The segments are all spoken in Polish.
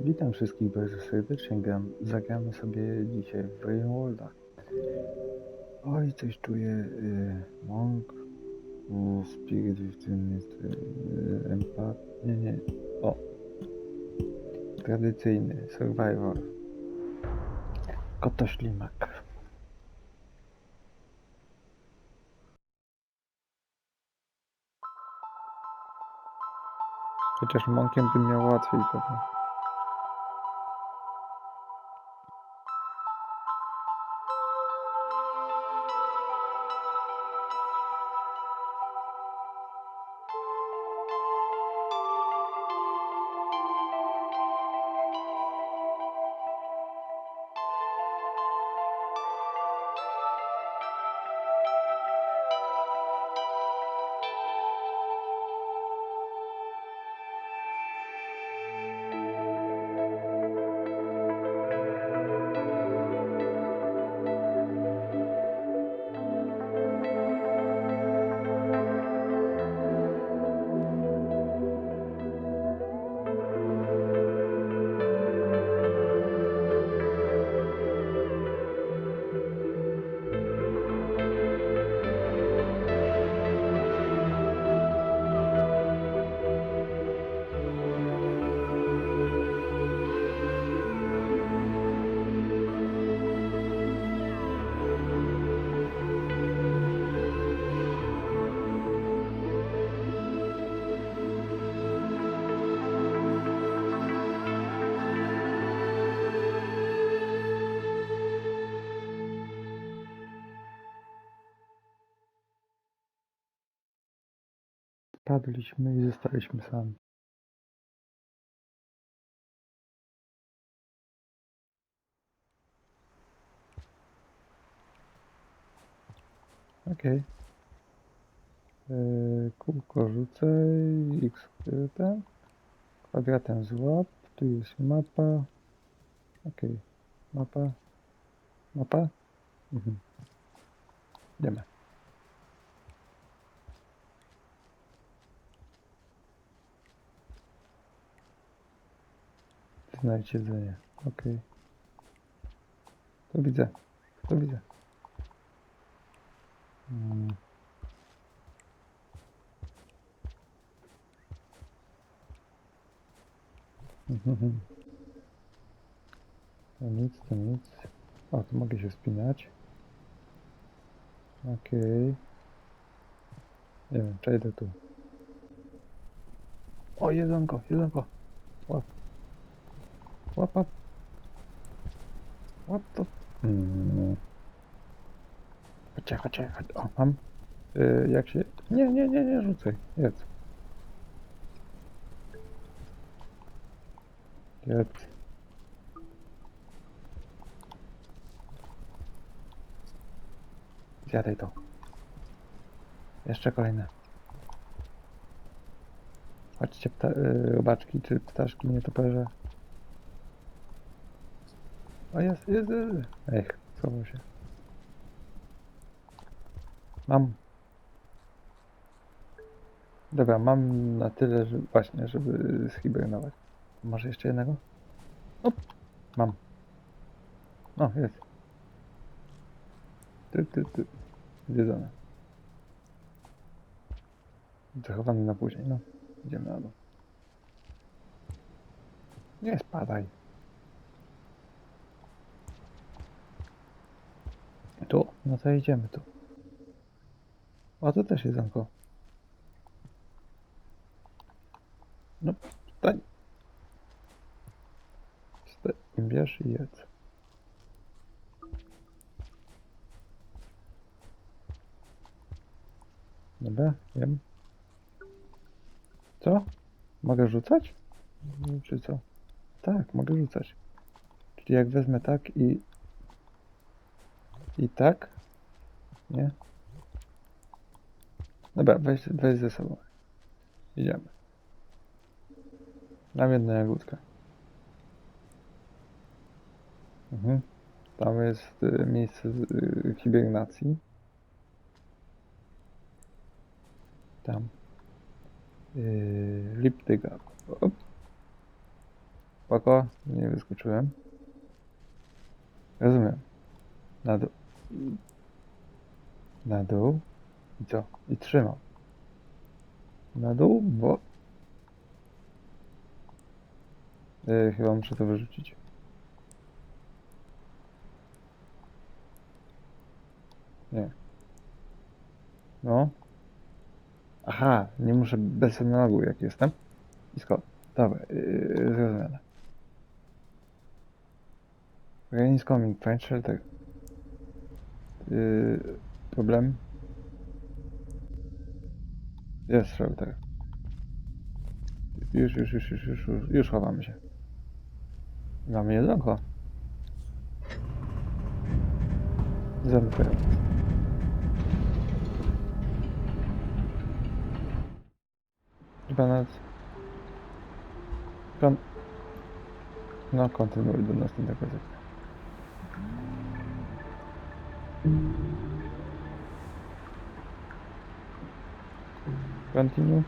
Witam wszystkich bardzo serdecznie. Gram, zagramy sobie dzisiaj w Rainworlda. Oj, coś czuję. Y, Monk, y, Spirit, w tym jest Empath. Nie, nie. O. Tradycyjny Survivor. Kotoślimak. Chociaż Monkiem bym miał łatwiej pewnie. Padliśmy i zostaliśmy sami. Okej. Yy, Kółko rzucę, x ten, kwadratem złap, tu jest mapa. Okej, mapa, mapa. Mhm. Idziemy. Znajdź jedzenie. Okej. To widzę. To widzę. Mm. Mhm. To nic, to nic. O, tu mogę się wspinać. Okej. Nie wiem, przejdę tu. O, jedzonko, jedzonko. Łap. Łap, łap. Łap to. Mm. Chodźcie, chodźcie, chodź. O, mam. Y, jak się... Nie, nie, nie, nie rzucaj. Jedz. Jedz. Zjadaj to. Jeszcze kolejne. Chodźcie, pta, y, robaczki czy ptaszki, nietoperze. O jest, jest, jest. Ech, schował się. Mam. Dobra, mam na tyle, że właśnie, żeby zhibernować. Może jeszcze jednego? Op, mam. O, jest. Ty, ty, ty. Zjedzone. Zachowany na później, no. Idziemy na dół. Nie spadaj. Tu, no to idziemy tu. O, to też jedzonko. No, stań. Stań, bierz i jedz. Dobra, jem. Co? Mogę rzucać? Czy co? Tak, mogę rzucać. Czyli jak wezmę tak i... I tak? Nie? Dobra, weź, weź ze sobą. Idziemy. Mam jedną jagódkę. Mhm. Tam jest y, miejsce z, y, hibernacji. Tam. Yy, lip tyga. Op. Nie wyskoczyłem. Rozumiem. Na dół. Na dół. I co? I trzymam. Na dół, bo... Yy, chyba muszę to wyrzucić. Nie. No. Aha, nie muszę bez analogu jak jestem. I skąd? Dobra, yy, zrozumiane. Rain is coming, shelter. Yy, problem? Jest shelter. Już, już, już, już, już, już, już chowamy się. Mamy jedzonko. Zamykając. Chyba nawet... Kon... No, kontynuuj do następnego Continue.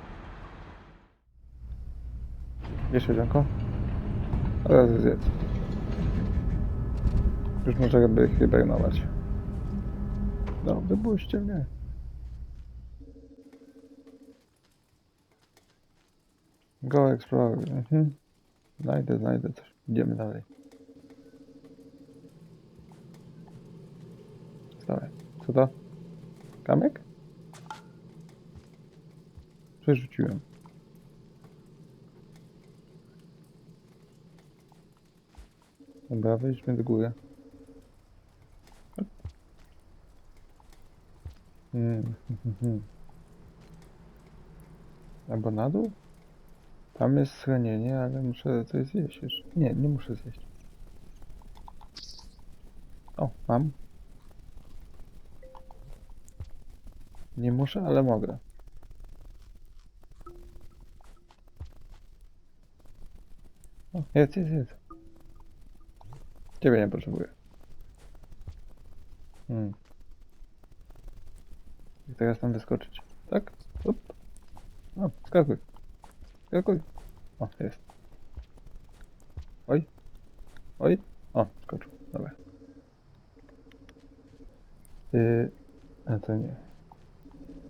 Bierz jedzonko. Oraz zjedz. Już może by hibernować. No, wypuśćcie mnie. Go explore. Mhm. Znajdę, znajdę coś. Idziemy dalej. Co to? Kamek? Przerzuciłem. Dobra, wejdźmy do góry. Mm, mhm. Albo na dół? Tam jest schronienie, ale muszę coś zjeść. Nie, nie muszę zjeść. O, mam. Nie muszę, ale mogę. O, jest, jest, jest. Ciebie nie potrzebuję. Hmm. I teraz tam wyskoczyć. Tak? Up. O, skakuj. Skakuj. O, jest. Oj. Oj. O, skoczył. Dobra. Yy, a to nie.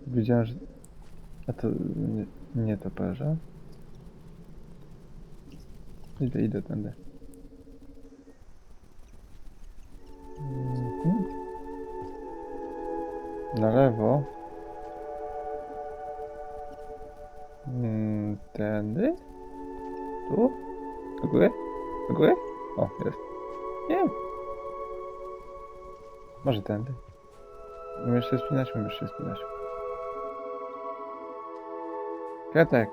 Widziałem, że... A to nie, nie to parze. Idę, idę tędy. Mhm. Na lewo. Mm, Tędy? Tu? Do góry? Do góry? O, jest. Nie. Może tędy. Umiesz się spinać? Umiesz się spinać. Kwiatek.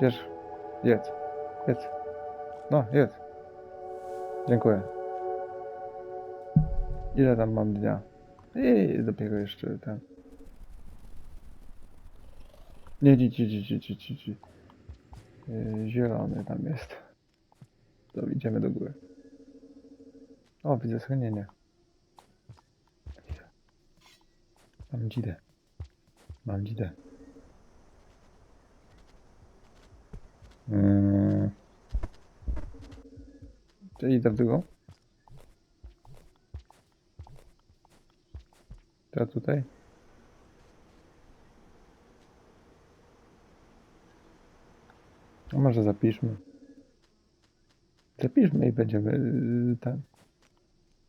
Bierz. Jedz. Jedz. No, jedz. Dziękuję. Ile tam mam dnia? I dopiero jeszcze ten. Nie, ci, ci, ci, ci, ci, ci. Yy, zielony tam jest. To idziemy do góry. O, widzę schronienie. Mam dzidę. Mam dzidę. To idę w drugą. To tutaj. A może zapiszmy. Zapiszmy i będziemy yy, tam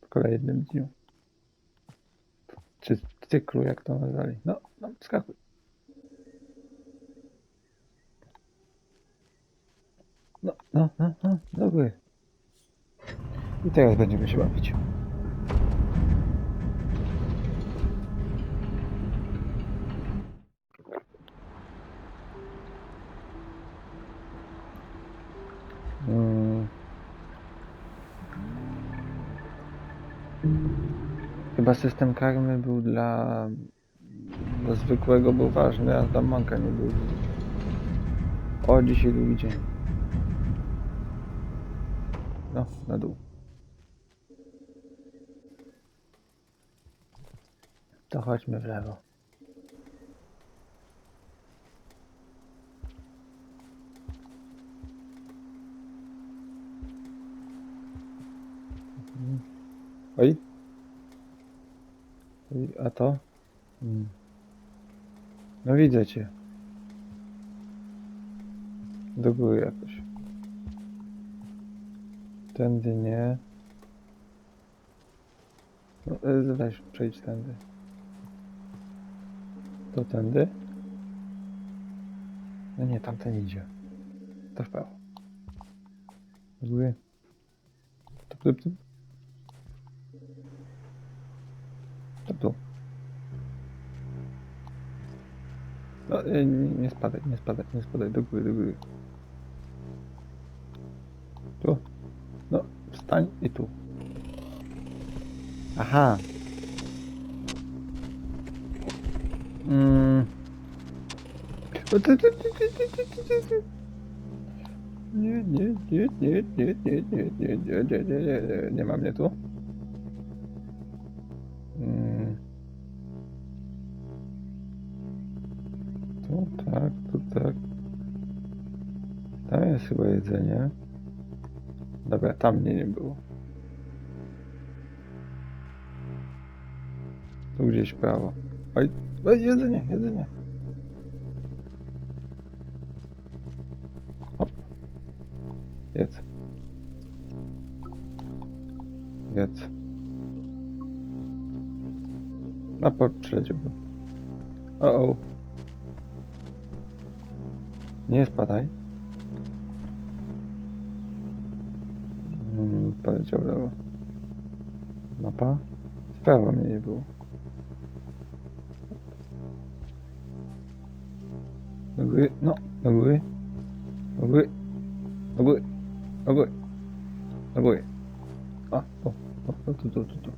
w kolejnym dniu. Czy cyklu, jak to nazwali. No, no, skakuj. No, no, no, no, do. I teraz będziemy się bawić. Mm. Chyba system karmy był dla, dla zwykłego był ważny, a dla manka nie był. O, dzisiaj drugi dzień. No, na dół. To chodźmy w lewo. Mhm. Oj. Oj, a to? Hmm. No widzę cię. Do góry jakoś. Tędy nie. No, e, weź, przejdź tędy. To tędy? No nie, tamten idzie. To w prawo. Tup, tup, tup. Tup, tup. No, e, nie, nie spadaj, nie spadaj, nie spadaj, do góry, do góry. No, wstań i tu. Aha. Mm. Nie, nie, nie, nie, nie, nie, nie, nie, nie, nie, nie, nie, nie, ma mnie tu. Mm. Tu tak, tu tak. Tam jest chyba jedzenie. Dobra, tam mnie nie było. Tu gdzieś prawo. Oj, oj, jedzenie, jedzenie. Hop. Jedz. Jedz. A po przyleciał. O, o. Nie spadaj. pas, tu vois là-bas. Il n'y n'a pas C'est pas grave, mais bon. Noboué, non, Noboué. Noboué. Noboué. Noboué. Noboué. Ah, bon, bon, tout, tout, tout, tout.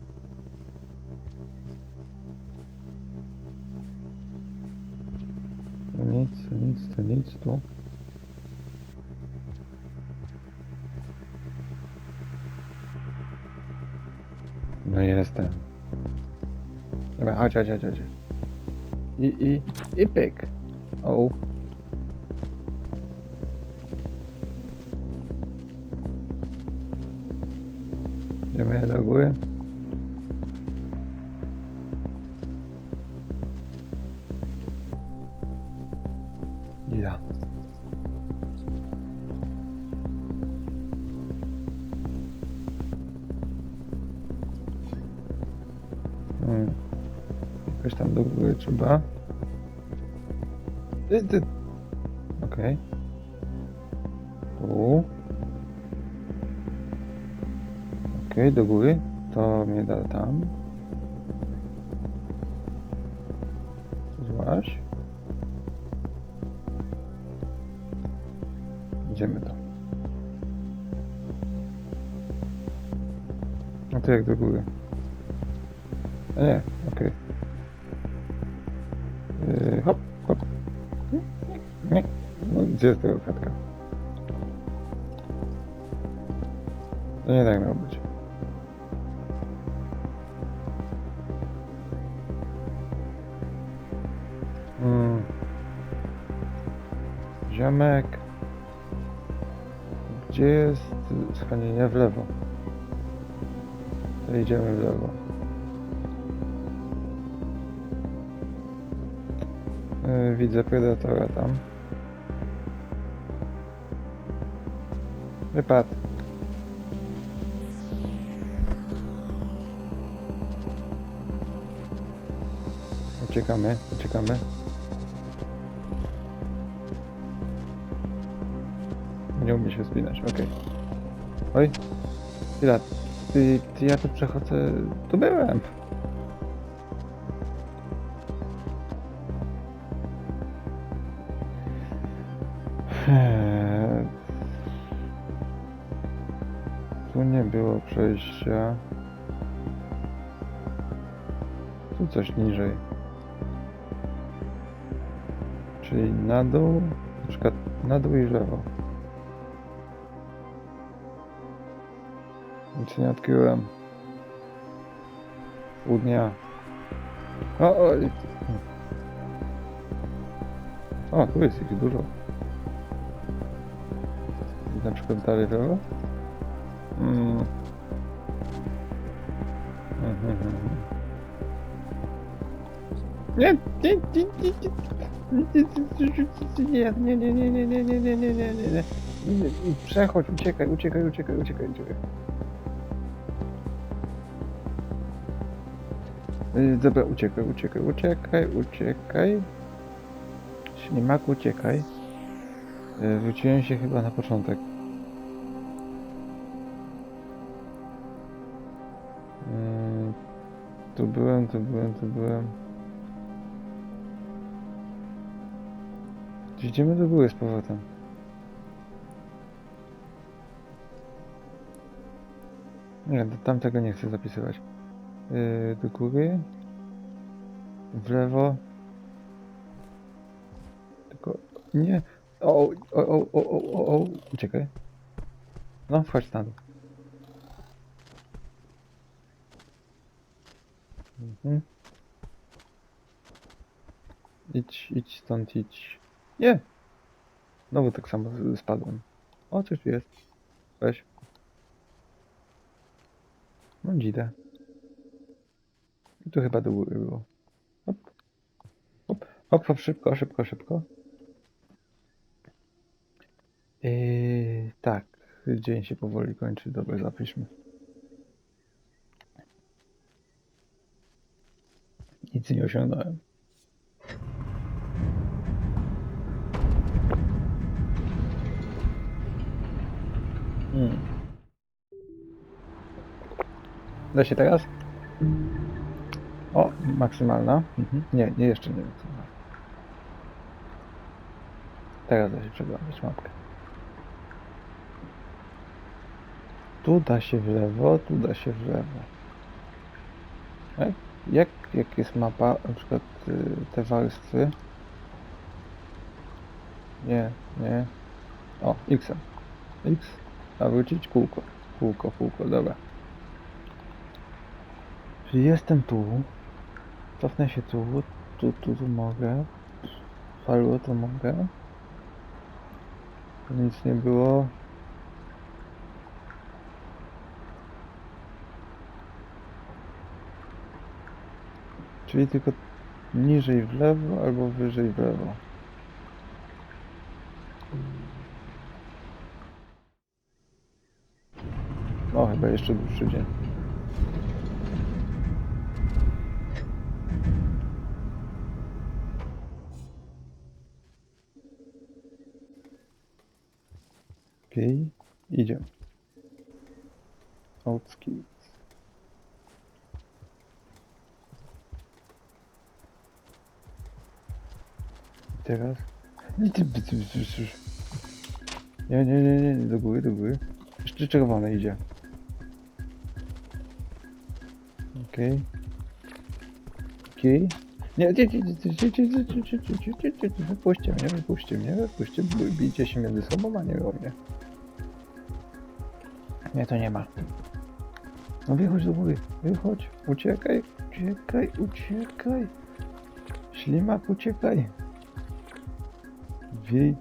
Nic, nic, nic, tout. Jestem. Dobra, chodź, chodź, chodź, chodź. I, i, i pyk. O. Tu. Okej, do góry. To mnie da tam. Złaś. Idziemy tam. A to jak do góry? A nie, okej. Yy, hop, hop. Nie, no gdzie jest tego kratka? To nie tak miało być. Mm. Ziomek. Gdzie jest schronienie w lewo? To idziemy w lewo. Yy, widzę predatora tam. Wypadł. Uciekamy, uciekamy. Nie umie się spinać, okej. Oj, chwila, ty, ty, ja tu przechodzę, tu byłem. Eee, Tu nie było przejścia. Tu coś niżej. Czyli na dół, przykład na dół i w lewo. Nic nie odkryłem. Pół. O, o, o, tu jest ich dużo. Na przykład dalej w lewo. Mm. Nie, nie, nie, nie, nie, nie, nie, nie, nie, nie, nie, nie, nie, nie, nie, nie, nie. Przechodź, uciekaj, uciekaj, uciekaj, uciekaj, uciekaj. Y, Dobra, uciekaj, uciekaj, uciekaj, uciekaj. Ślimak, uciekaj. Y, Wróciłem się chyba na początek. Y, Tu byłem, tu byłem, tu byłem. Gdzie my tu były z powrotem? Nie, do tamtego nie chcę zapisywać. Yy, do góry. W lewo. Tylko nie. O, o, o, o, o, o, o. uciekaj. No, wchodź na dół. Mhm. Idź, idź stąd, idź. Nie! Znowu tak samo spadłem. O, coś tu jest. Weź. No dzidę. I tu chyba do góry było. Hop. Hop, hop, hop, szybko, szybko, szybko. Yy, tak, dzień się powoli kończy. Dobra, zapiszmy. Nic nie osiągnąłem. Da się teraz? O, maksymalna. Mhm. Nie, nie, jeszcze nie maksymalna. Teraz da się przeglądać mapkę. Tu da się w lewo, tu da się w lewo. Jak, jak, jak jest mapa, na przykład y, te warstwy? Nie, nie. O, X. X. A wrócić kółko. Kółko, kółko, dobra. Jestem tu. Cofnę się tu. Tu, tu, tu mogę. Falu to mogę. Nic nie było. Czyli tylko niżej w lewo albo wyżej w lewo. O, chyba jeszcze dłuższy dzień. Okej, okay. idziemy. Teraz... Nie, nie, nie, nie, nie, do góry, do góry. Jeszcze czerwone idzie. Okej. Okay. Okej. nie, Nie, nie, nie, nie, nie, nie, nie, wypuśćcie mnie, wypuśćcie mnie, wypuśćcie, bijcie się między sobą, a nie o mnie. Nie, to nie ma. No wychodź do góry, wychodź, uciekaj, uciekaj, uciekaj. Ślimak, uciekaj. Wiej.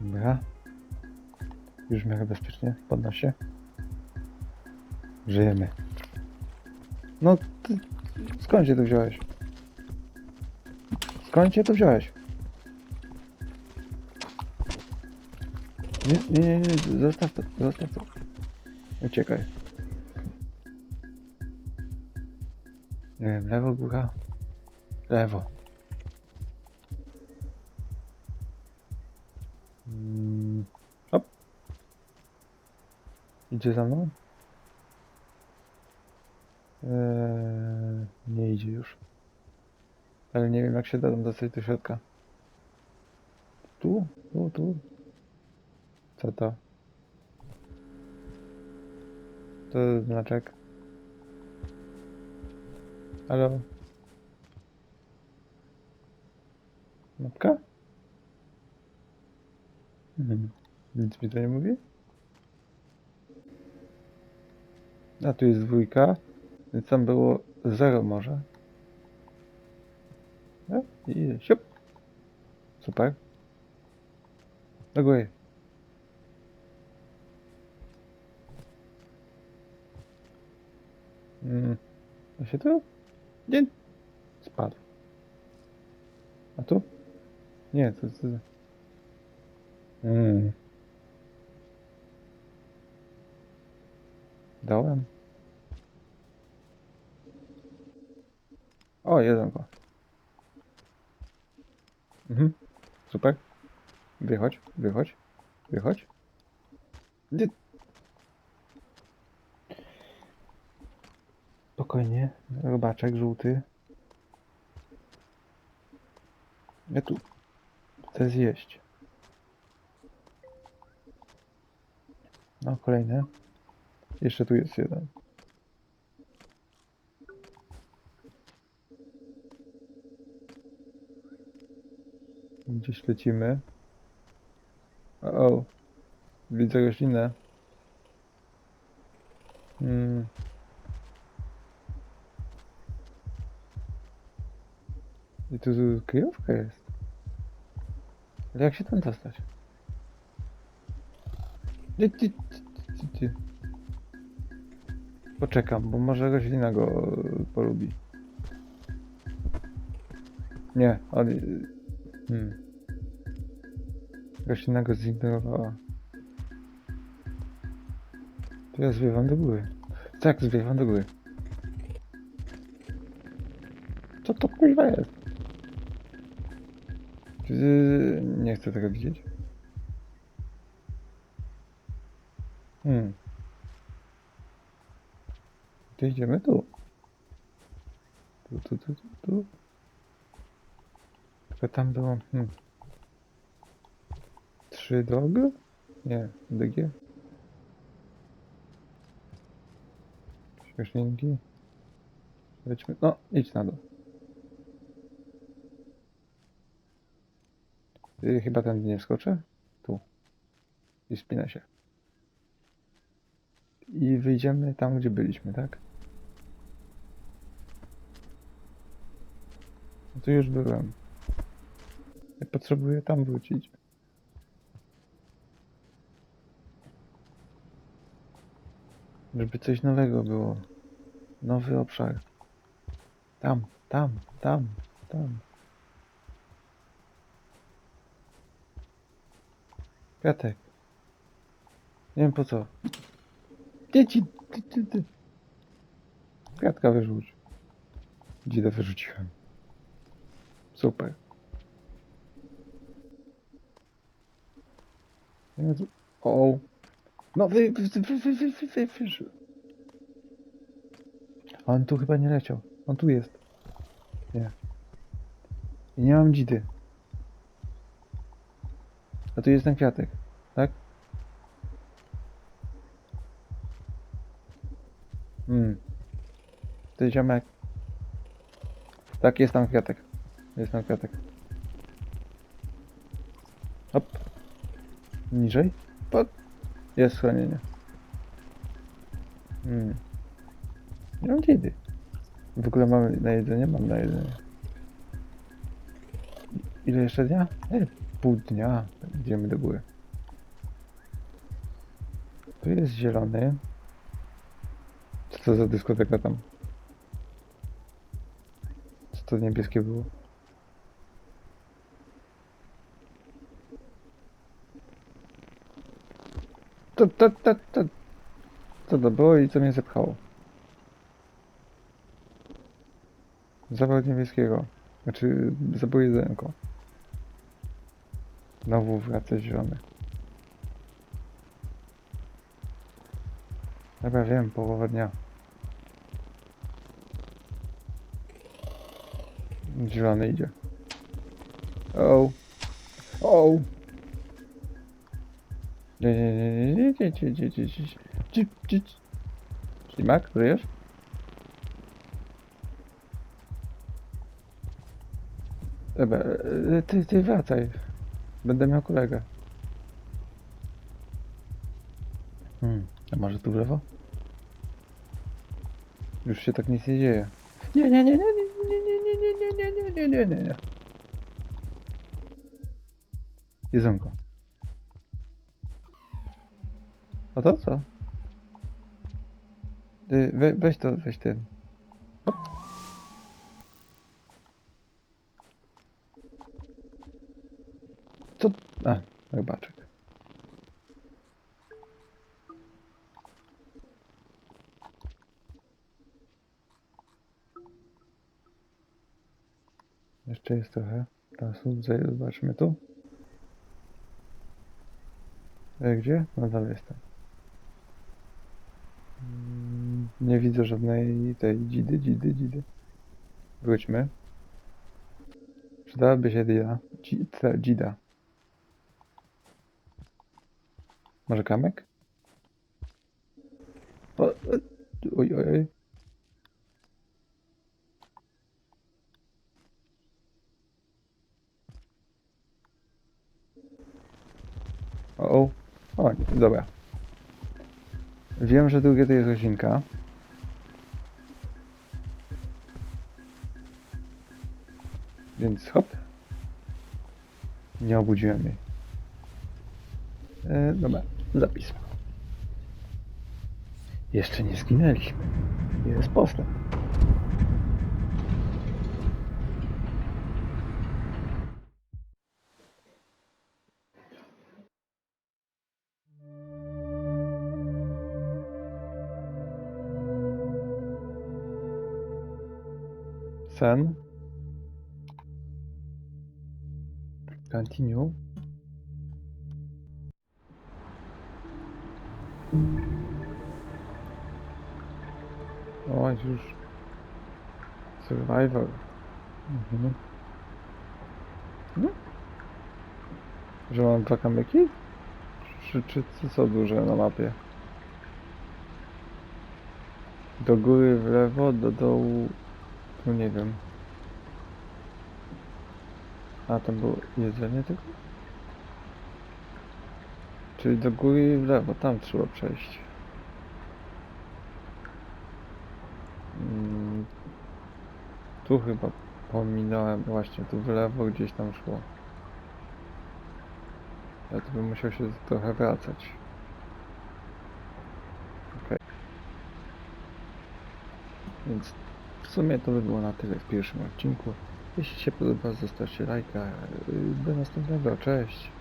Dobra. Już w miarę bezpiecznie, podnoś się. Żyjemy. No, ty, skąd się to wziąłeś? Skąd się to wziąłeś? Nie, nie, nie, nie, zostaw to, zostaw to. Uciekaj. Nie wiem, lewo, góra. Lewo. Mm, hop. Idzie za mną? Eee, nie idzie już. Ale nie wiem jak się da tam dostać do środka. Tu? Tu, tu? Co to? To jest znaczek. Halo? Mapka? Mhm. Nic mi to nie mówi? A tu jest dwójka, więc tam było zero może. No i siup. Super. Do góry. Mm. A się tu? Nie. Spadł. A tu? Nie, to... to... Mm. Dałem? O, jeden go. Mhm. Super. Wychodź, wychodź, wychodź. Nie. Spokojnie. Robaczek żółty. Ja tu chcę zjeść. No, kolejny. Jeszcze tu jest jeden. Gdzieś lecimy. O, o. widzę roślinę. Mm. Tu, kryjówka jest. Ale jak się tam dostać? Poczekam, bo może roślina go e, polubi. Nie, on... Hmm. Roślina go zignorowała. To ja zwiewam do góry. Tak, zwiewam do góry. Co to kuźwa jest? Yy, Nie chcę tego widzieć. Hmm. To idziemy tu. Tu, tu, tu, tu, tu. Tylko tam było... Hmm. Trzy drogi? Nie, DG. Śmieszninki. Lećmy. No, idź na dół. Chyba ten nie wskoczę. Tu. I spina się. I wyjdziemy tam, gdzie byliśmy, tak? No tu już byłem. Ja potrzebuję tam wrócić. Żeby coś nowego było. Nowy obszar. Tam, tam, tam, tam. Kwiatek. Nie wiem po co. Dzieci! Ty, wyrzuć. Dzidę wyrzuciłem. Super. O. No wy, wy, wy, wy, wy, wy, wy, wy. On tu chyba nie leciał. On tu jest. Nie. I nie mam dzidy. A tu jest ten kwiatek, tak? Hmm. Ty ziomek. Tak, jest tam kwiatek. Jest tam kwiatek. Hop. Niżej. Pod. Jest schronienie. Hmm. Nie mam dzidy. W ogóle mamy na jedzenie? Mam na jedzenie. Ile jeszcze dnia? Ej, pół dnia. Idziemy do góry. Tu jest zielony. Co to za dyskoteka tam? Co to niebieskie było? To, to, to, to. Co to było i co mnie zepchało? Zapach niebieskiego. Znaczy, zapach jedzenko. Znowu wraca zielony. Dobra, wiem, połowa dnia. Zielony idzie. O. O. Ślimak, żyjesz? Dobra, e, e, ty, ty wracaj. Będę miał kolegę. Hmm, a może tu w lewo? Już się tak nic nie dzieje. Nie, nie, nie, nie, nie, nie, nie, nie, nie, nie, nie, nie, nie, nie, nie. Jedzonko. A to co? Y, we, weź to, weź ten. A, rybaczek. Jeszcze jest trochę czasu. Zobaczmy tu. E, gdzie? Nadal jestem. Mm, Nie widzę żadnej tej dzidy, dzidy, dzidy. Wróćmy. Przydałaby się dzida. Dzi- ta- Dzida. Może kamek? O, oj, oj, oj. O, o. o, nie, dobra. Wiem, że drugie to jest roślinka. Więc hop. Nie obudziłem jej. E, dobra, zapis. Jeszcze nie zginęliśmy. Jest postęp. Sen. Continue. O, już. Survival. Mhm. No. Że mam dwa kamyki? Czy, czy, czy co duże na mapie? Do góry w lewo, do dołu... Tu nie wiem. A, tam było jedzenie tylko? Czyli do góry i w lewo, tam trzeba przejść. Mm, tu chyba pominąłem, właśnie tu w lewo gdzieś tam szło. Ja tu bym musiał się trochę wracać. Okej. Więc w sumie to by było na tyle w pierwszym odcinku. Jeśli się podoba, zostawcie lajka. Yy, Do następnego, cześć!